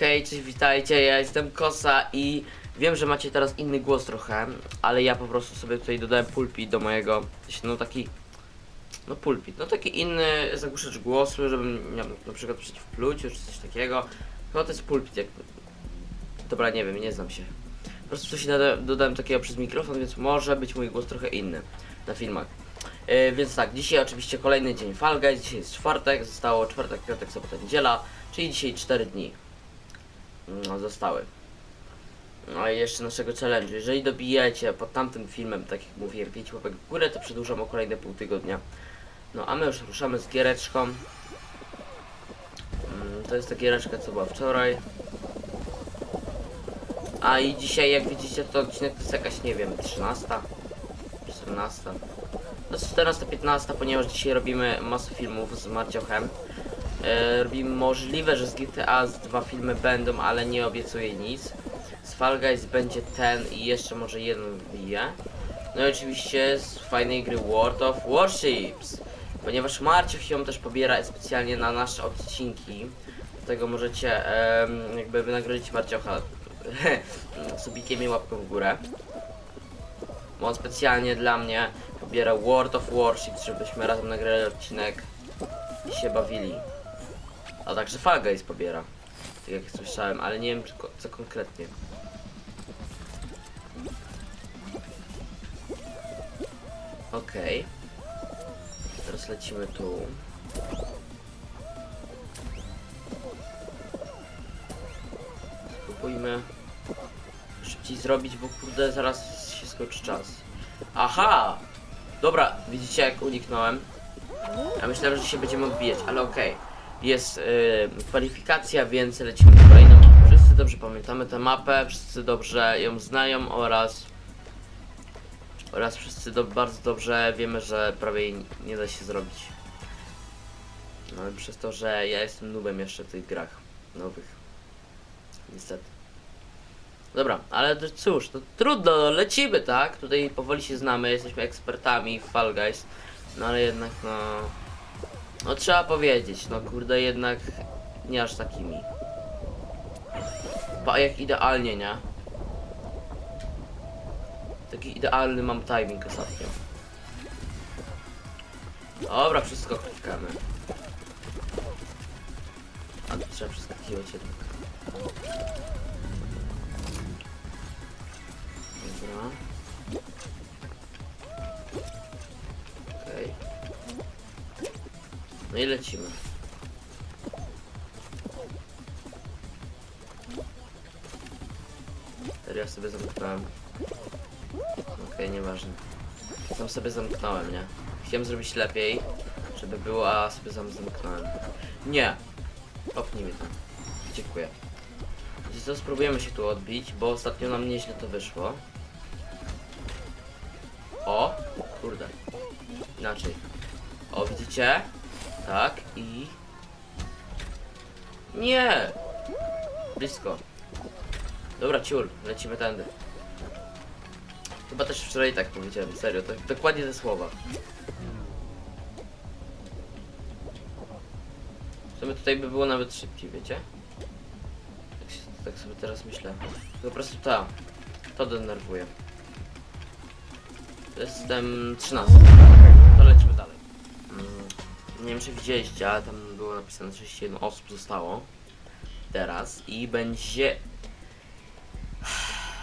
Hej, cześć, witajcie, ja jestem Kosa i wiem, że macie teraz inny głos trochę, ale ja po prostu sobie tutaj dodałem pulpit do mojego, no taki, no pulpit, no taki inny zagłuszacz głosu, żebym miał na przykład przeciwpluciu czy coś takiego. No to jest pulpit, jak, dobra, nie wiem, nie znam się. Po prostu coś doda- dodałem takiego przez mikrofon, więc może być mój głos trochę inny na filmach. Yy, więc tak, dzisiaj oczywiście kolejny dzień Fall Guys, dzisiaj jest czwartek, zostało czwartek, piątek, sobota, niedziela, czyli dzisiaj 4 dni no, zostały. No i jeszcze naszego challenge'u. Jeżeli dobijecie pod tamtym filmem, tak jak mówiłem, 5 łapek w górę, to przedłużam o kolejne pół tygodnia. No a my już ruszamy z giereczką. Mm, To jest ta giereczka, co była wczoraj. A i dzisiaj, jak widzicie, to odcinek to jest jakaś, nie wiem, 13, 14. No 14-15, ponieważ dzisiaj robimy masę filmów z Marciochem. E, robimy możliwe, że z GTA z dwa filmy będą, ale nie obiecuję nic. Z Fall Guys będzie ten i jeszcze może jeden wbije. No i oczywiście z fajnej gry World of Warships. Ponieważ Marcioch ją też pobiera specjalnie na nasze odcinki. Dlatego możecie em, jakby wynagrodzić Marciocha subikiem i łapką w górę. Bo on specjalnie dla mnie pobiera World of Warships, żebyśmy razem nagrali odcinek i się bawili. A także Fall pobiera. Tak jak słyszałem, ale nie wiem co konkretnie. Okej. Teraz lecimy tu. Spróbujmy szybciej zrobić, bo kurde zaraz się skończy czas. Aha! Dobra, widzicie jak uniknąłem? Ja myślałem, że się będziemy odbijać, ale okej. Jest y, kwalifikacja, więc lecimy kolejną. Wszyscy dobrze pamiętamy tę mapę, wszyscy dobrze ją znają oraz oraz wszyscy do, bardzo dobrze wiemy, że prawie jej nie da się zrobić. No i przez to, że ja jestem nubem jeszcze w tych grach nowych. Niestety. Dobra, ale to cóż, to trudno, lecimy, tak? Tutaj powoli się znamy, jesteśmy ekspertami w Fall Guys. No ale jednak no... No trzeba powiedzieć, no kurde jednak nie aż takimi. Pa jak idealnie, nie? Taki idealny mam timing ostatnio. Dobra, wszystko klikamy. A tu trzeba przeskakiwać jednak. Dobra. No i lecimy. Serio sobie zamknąłem. Okej, nieważne. Sam sobie zamknąłem, nie? Chciałem zrobić lepiej, żeby było, a sobie sam zamknąłem. Nie! Opnij mnie tam. Dziękuję. Wiecie co, spróbujemy się tu odbić, bo ostatnio nam nieźle to wyszło. O! Kurde. Inaczej. O, widzicie? Tak i... Nie! Blisko. Dobra, ciul, lecimy tędy. Chyba też wczoraj tak powiedziałem, serio, tak, dokładnie te słowa. W sumie tutaj by było nawet szybciej, wiecie? Tak, się, tak sobie teraz myślę. To po prostu ta. To denerwuje. Jestem 13. To lecimy dalej. Mm, nie wiem czy widzieliście, ale tam było napisane 31 osób zostało. Teraz i będzie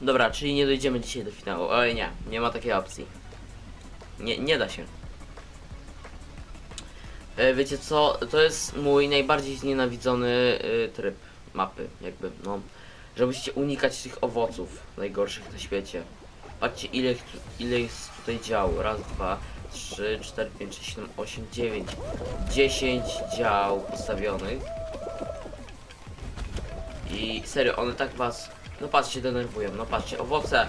Dobra, czyli nie dojdziemy dzisiaj do finału. Oj nie, nie ma takiej opcji. Nie, nie da się. E, wiecie co, to jest mój najbardziej znienawidzony y, tryb mapy, jakby, no. Że musicie unikać tych owoców najgorszych na świecie. Patrzcie ile, ile jest tutaj działu. Raz, dwa, trzy, cztery, pięć, sześć, siedem, osiem, dziewięć. Dziesięć dział postawionych. I serio, one tak was no patrzcie, denerwują, no patrzcie, owoce.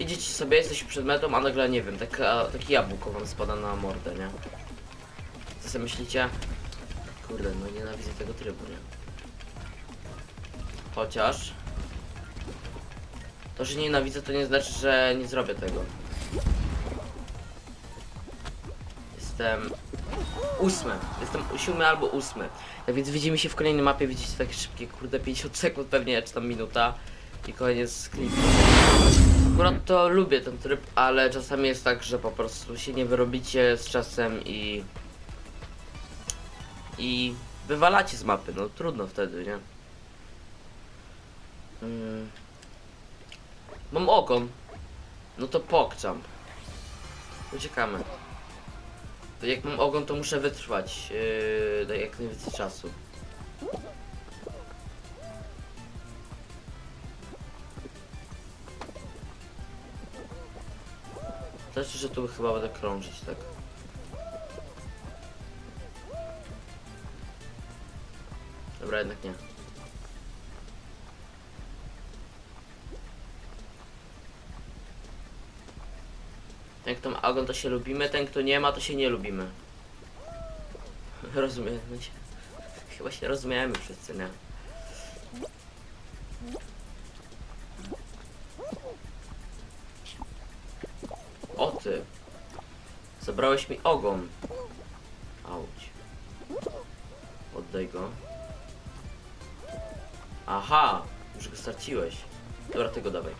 Idziecie sobie, jesteście przed metą, a nagle nie wiem, taka, takie jabłko wam spada na mordę, nie? Co sobie myślicie? Kurde, no nienawidzę tego trybu, nie? Chociaż... To, że nienawidzę, to nie znaczy, że nie zrobię tego. Jestem Ósme. Jestem siódmy albo ósmy. Tak więc widzimy się w kolejnej mapie, widzicie takie szybkie, kurde 50 sekund pewnie, czy tam minuta. I koniec klipu. Akurat to lubię ten tryb, ale czasami jest tak, że po prostu się nie wyrobicie z czasem i... I wywalacie z mapy, no trudno wtedy, nie? Mm. Mam ogon. No to pokczam. Uciekamy. To jak mam ogon, to muszę wytrwać yy, jak najwięcej czasu. Znaczy, że tu chyba będę krążyć, tak? Dobra, jednak nie. Ten kto ma ogon to się lubimy, ten kto nie ma to się nie lubimy. Rozumiemy się. Chyba się rozumiemy wszyscy, nie? O ty! Zabrałeś mi ogon. Auć. Oddaj go. Aha! Już go straciłeś. Dobra, ty go dawaj.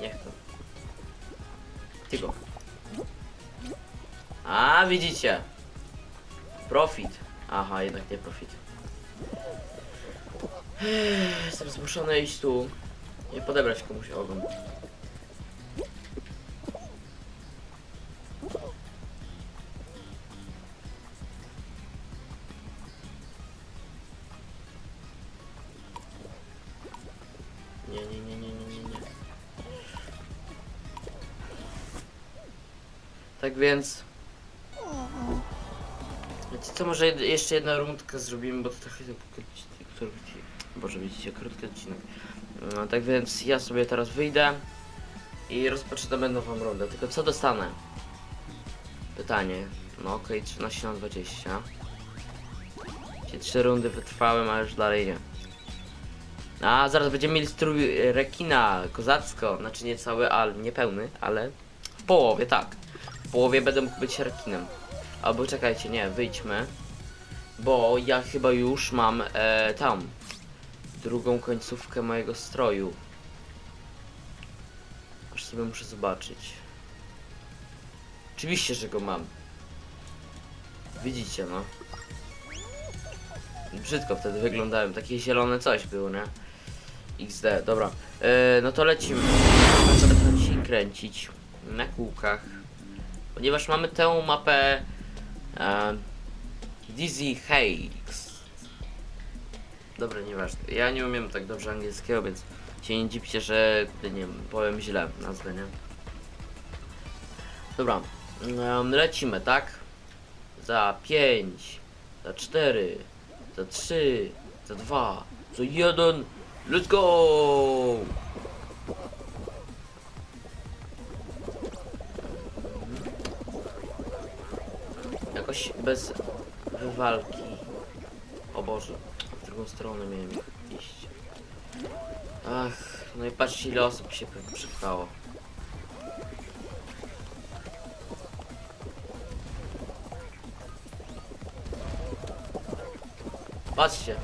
Niech to. Ty go. A, widzicie. Profit. Aha, jednak nie profit. Jestem zmuszony iść tu i podebrać komuś ogon. Tak więc... Wiecie co, może jeszcze jedną rundkę zrobimy, bo to trochę krótki, Boże, widzicie, krótki odcinek. No, tak więc ja sobie teraz wyjdę i rozpoczynamy nową rundę. Tylko co dostanę? Pytanie. No okej, 13 na 20. Dzisiaj trzy rundy wytrwałem, a już dalej nie. A zaraz będziemy mieli strój e, rekina, kozacko. Znaczy nie cały, ale nie pełny, ale w połowie, tak. W połowie będę mógł być rekinem. Albo czekajcie, nie, wyjdźmy. Bo ja chyba już mam e, tam drugą końcówkę mojego stroju. Aż sobie muszę zobaczyć. Oczywiście, że go mam. Widzicie, no. Brzydko wtedy wyglądałem, takie zielone coś było, nie? XD, dobra. E, no to lecimy. Się kręcić na kółkach. Ponieważ mamy tę mapę e, Dizzy Hakes. Dobra, nieważne. Ja nie umiem tak dobrze angielskiego, więc się nie dziwcie, że nie wiem, powiem źle nazwę, nie? Dobra, em, lecimy, tak? Za 5, za 4, za 3, za 2, za 1. Let's go! Jakoś bez wywalki. O Boże, w drugą stronę miałem iść. Ach, no i patrzcie ile osób się przypchało. Patrzcie,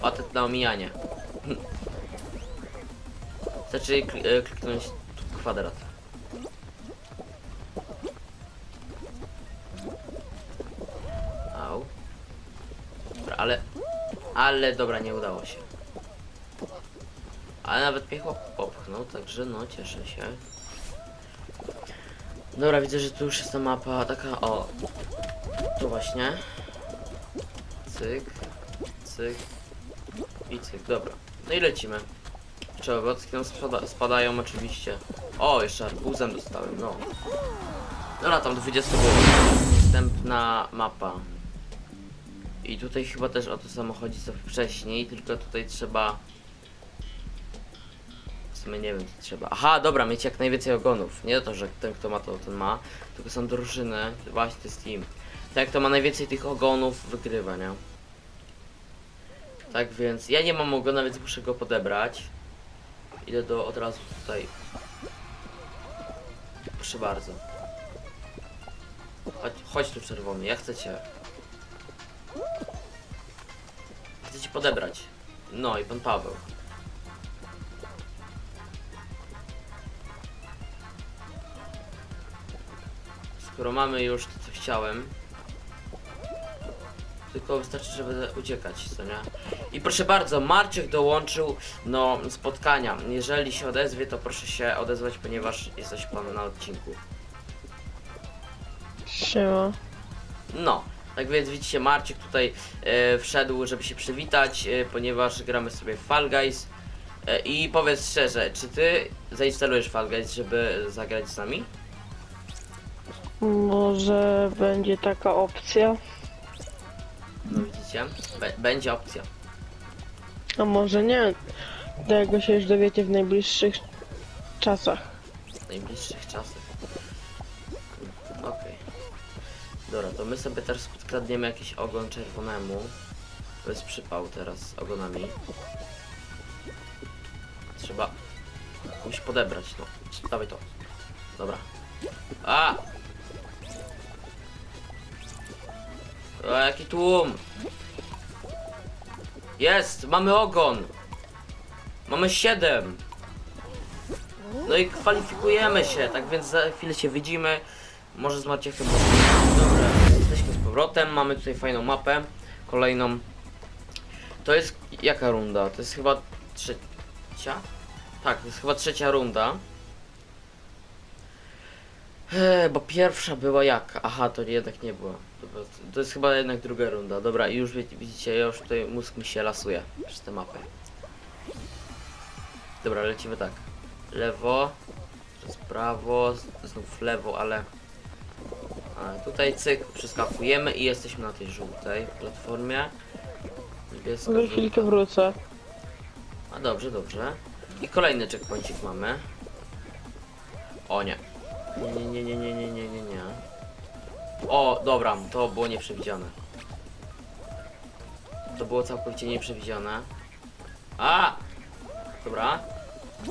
patent na omijanie. Wystarczy kli e, kliknąć kwadrat. Ale... Ale dobra, nie udało się. Ale nawet mnie chłop popchnął, także no cieszę się. Dobra, widzę, że tu już jest ta mapa taka, o. Tu właśnie. Cyk, cyk i cyk, dobra. No i lecimy. Czerwotki nam spada spadają oczywiście. O, jeszcze arbuzem dostałem, no. Dobra, tam 20 było. Następna mapa. I tutaj chyba też o to samo chodzi co wcześniej, tylko tutaj trzeba... W sumie nie wiem co trzeba. Aha, dobra, mieć jak najwięcej ogonów. Nie to, że ten kto ma to, ten ma. Tylko są drużyny. Właśnie to jest team. Ten kto ma najwięcej tych ogonów wygrywa, nie? Tak więc ja nie mam ogona, więc muszę go podebrać. Idę do od razu tutaj. Proszę bardzo. Chodź, chodź tu czerwony, ja chcę cię. Chcę cię podebrać. No i pan Paweł. Skoro mamy już to, co chciałem, tylko wystarczy, żeby uciekać, co nie? I proszę bardzo, Marciek dołączył no spotkania. Jeżeli się odezwie, to proszę się odezwać, ponieważ jesteś pan na odcinku. Siema. No, tak więc widzicie, Marcik tutaj e, wszedł, żeby się przywitać, e, ponieważ gramy sobie w Fall Guys. E, I powiedz szczerze, czy ty zainstalujesz Fall Guys, żeby zagrać z nami? Może będzie taka opcja, No widzicie, Be- będzie opcja. a może nie. Tego się już dowiecie w najbliższych czasach. w najbliższych czasach. Dobra, to my sobie teraz podkradniemy jakiś ogon czerwonemu. To jest przypał teraz z ogonami. Trzeba komuś podebrać, no. Dawaj to. Dobra. A! A jaki tłum! Jest! Mamy ogon! Mamy siedem! No i kwalifikujemy się, tak więc za chwilę się widzimy. Może z Maciechem. Powrotem. Mamy tutaj fajną mapę. Kolejną. To jest jaka runda? To jest chyba trzecia? Tak, to jest chyba trzecia runda. Eee, bo pierwsza była jak? Aha, to jednak nie była. Dobra, To jest chyba jednak druga runda. Dobra, i już widzicie, już tutaj mózg mi się lasuje przez tę mapę. Dobra, lecimy tak. Lewo, teraz prawo, znów lewo, ale... Tutaj cyk, przeskakujemy i jesteśmy na tej żółtej platformie. Niebieska, Za żółta. chwilkę wrócę. A dobrze, dobrze. I kolejny checkpointik mamy. O nie. Nie, nie, nie, nie, nie, nie, nie, nie. O, dobra, to było nieprzewidziane. To było całkowicie nieprzewidziane. A! Dobra.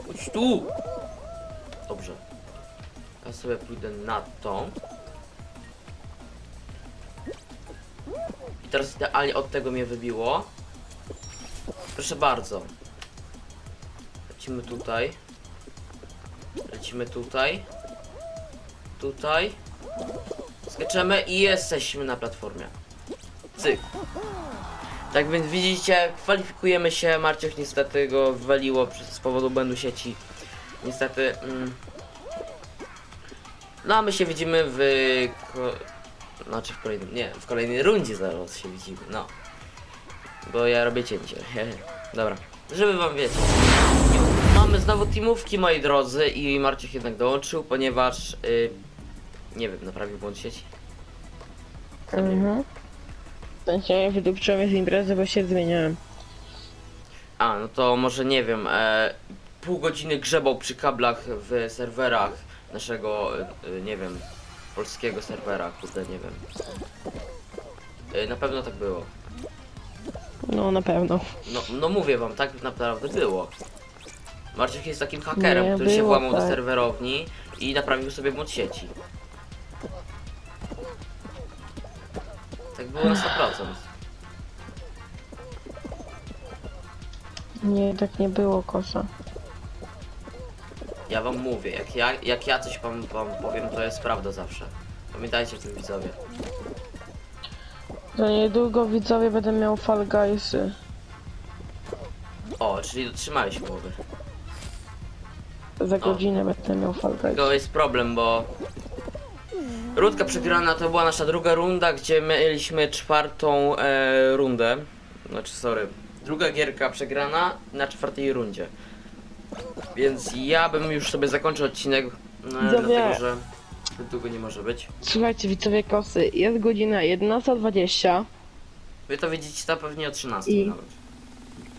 Chodź tu! Dobrze. Ja sobie pójdę na tą. Teraz idealnie od tego mnie wybiło. Proszę bardzo. Lecimy tutaj. Lecimy tutaj. Tutaj. Skaczemy i jesteśmy na platformie. Cyk. Tak więc widzicie, kwalifikujemy się. Marcioch niestety go wywaliło z powodu błędu sieci. Niestety. Mm. No a my się widzimy w... Znaczy w kolejnym... Nie, w kolejnej rundzie zaraz się widzimy. No. Bo ja robię cięcie. Dobra. Żeby wam wiecie. Mamy znowu teamówki moi drodzy i Marcin jednak dołączył, ponieważ y, nie wiem, naprawił błąd sieci. Sam nie wiem. Mhm. Sensie wydupczyłem z imprezy, bo się zmieniałem. A, no to może nie wiem, e, pół godziny grzebał przy kablach w serwerach naszego, e, e, nie wiem, polskiego serwera, kurde, nie wiem. E, na pewno tak było. No na pewno. No, no mówię wam, tak naprawdę było. Marcin jest takim hakerem, Nie, który się było włamał do tak. serwerowni i naprawił sobie błąd sieci. Tak było na 100%. Nie, tak nie było kosa. Ja wam mówię, jak ja, jak ja coś wam, wam powiem, to jest prawda zawsze. Pamiętajcie o tym widzowie. Za niedługo widzowie będę miał Fall Guysy. O, czyli dotrzymaliśmy umowy. Za godzinę będę miał Fall Guys. Tylko jest problem, bo... Rundka przegrana to była nasza druga runda, gdzie mieliśmy czwartą e, rundę. Znaczy, sorry. Druga gierka przegrana na czwartej rundzie. Więc ja bym już sobie zakończył odcinek, no, Widzowie. dlatego że zbyt długo nie może być. Słuchajcie widzowie kosy, jest godzina 11.20 Wy to widzicie to pewnie o 13 I- nawet.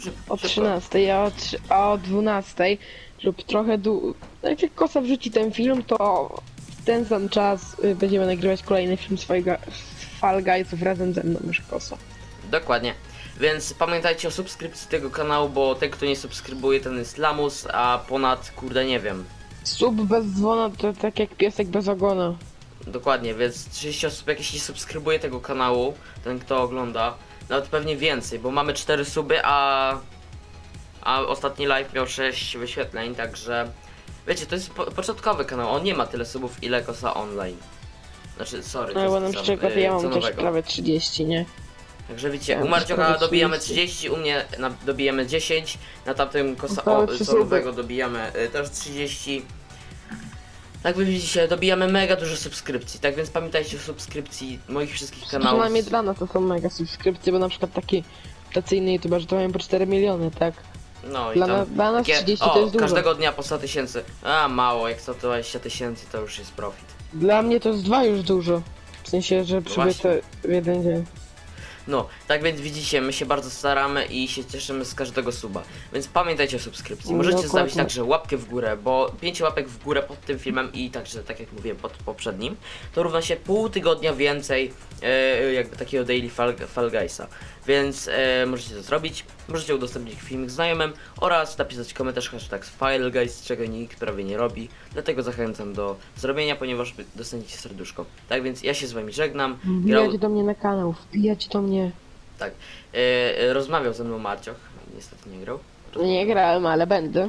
Szyb, o szybko. 13, a o, trz- a o 12 lub trochę dłużej. Jak jak kosa wrzuci ten film, to w ten sam czas y, będziemy nagrywać kolejny film swojego Fall Guysów razem ze mną już kosa. Dokładnie. Więc pamiętajcie o subskrypcji tego kanału, bo ten kto nie subskrybuje ten jest lamus, a ponad kurde nie wiem. Sub bez dzwona to tak jak piesek bez ogona. Dokładnie, więc 30 osób jakieś nie subskrybuje tego kanału, ten kto ogląda, nawet pewnie więcej, bo mamy 4 suby, a a ostatni live miał 6 wyświetleń, także wiecie, to jest po początkowy kanał, on nie ma tyle subów ile Kosa Online. Znaczy, sorry, No to bo jest na sam- przykład y, ja co mam też nowego. prawie 30, nie? Także Ja u prawie dobijamy 30. 30, u mnie na, dobijamy 10, na tamtym kosa Prawie o, trzy solowego dobijamy y, też 30. Tak wy widzicie, dobijamy mega dużo subskrypcji, tak więc pamiętajcie o subskrypcji moich wszystkich kanałów. Przynajmniej dla nas to są mega subskrypcje, bo na przykład taki stacyjny youtuber, że to mają po 4 miliony, tak? No i Dla, tam dla nas takie, 30 o, to jest dużo. każdego dnia po 100 tysięcy. A mało, jak 120 tysięcy to już jest profit. Dla mnie to jest dwa już dużo. W sensie, że przybył to Właśnie. w jeden dzień. No, tak więc widzicie, my się bardzo staramy i się cieszymy z każdego suba. Więc pamiętajcie o subskrypcji. Możecie dokładnie. zostawić także łapkę w górę, bo 5 łapek w górę pod tym filmem i także, tak jak mówiłem, pod poprzednim, to równa się pół tygodnia więcej e, jakby takiego daily Fall, Fall Guysa. Więc e, możecie to zrobić, możecie udostępnić filmik znajomym oraz napisać komentarz hashtag Fall Guys, czego nikt prawie nie robi. Dlatego zachęcam do zrobienia, ponieważ dostaniecie serduszko. Tak więc ja się z wami żegnam. Grał, Wbijać do mnie na kanał, wbijać do mnie. tak. E, e, rozmawiał ze mną Marcioch, niestety nie grał. Nie grałem, ale będę.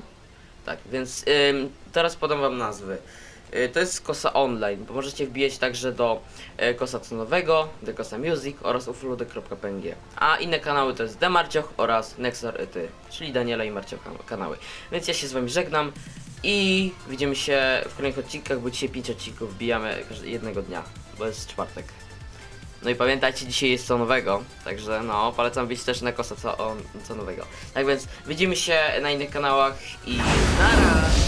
Tak, więc ym, teraz podam wam nazwy. Y, to jest Kosa Online, bo możecie wbijać także do e, Kosa Cenowego, do Kosa Music oraz ufludy.png. A inne kanały to jest Demarcioch oraz Nexar Ty, czyli Daniela i Marcioch kan- kanały. Więc ja się z wami żegnam i widzimy się w kolejnych odcinkach, bo dzisiaj 5 odcinków wbijamy jednego dnia, bo jest czwartek. No i pamiętajcie, dzisiaj jest co nowego, także no, polecam być też na kosa co, co nowego. Tak więc widzimy się na innych kanałach i nara!